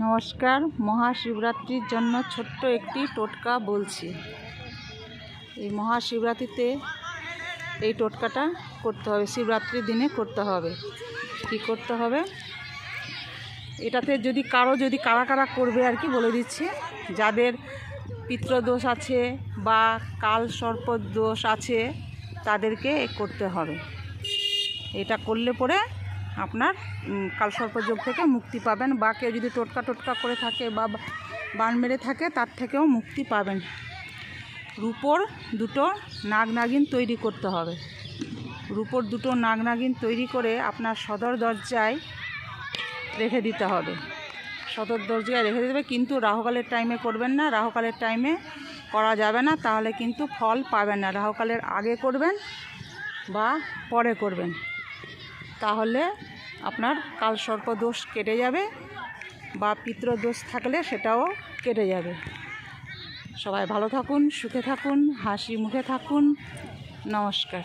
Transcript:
নমস্কার, মহাশিবরাত্রির জন্য ছোট্ট একটি টোটকা বলছি। এই মহাশিবরাত্রিতে এই টোটকাটা করতে হবে, শিবরাত্রির দিনে করতে হবে। কি করতে হবে? এটাতে যদি কারও, যদি কারা কারা করবে আর কি বলে দিচ্ছি। যাদের পিত্রদোষ আছে বা কাল সর্প দোষ আছে, তাদেরকে করতে হবে। এটা করলে পরে আপনার কালসর্পযোগ থেকে মুক্তি পাবেন বা কেউ যদি টোটকা টোটকা করে থাকে বা বা- বান মেরে থাকে, তার থেকেও মুক্তি পাবেন। রূপোর দুটো নাগ নাগিন তৈরি করতে হবে। রূপোর দুটো নাগ নাগিন তৈরি করে আপনার সদর দরজায় রেখে দিতে হবে। সদর দরজায় রেখে দিতে হবে, কিন্তু রাহুকালের টাইমে করবেন না। রাহুকালের টাইমে করা যাবে না, তাহলে কিন্তু ফল পাবেন না। রাহুকালের আগে করবেন বা পরে করবেন। তাহলে আপনার কালসর্প দোষ কেটে যাবে বা পিতৃদোষ থাকলে সেটাও কেটে যাবে। সবাই ভালো থাকুন, সুখে থাকুন, হাসি মুখে থাকুন। নমস্কার।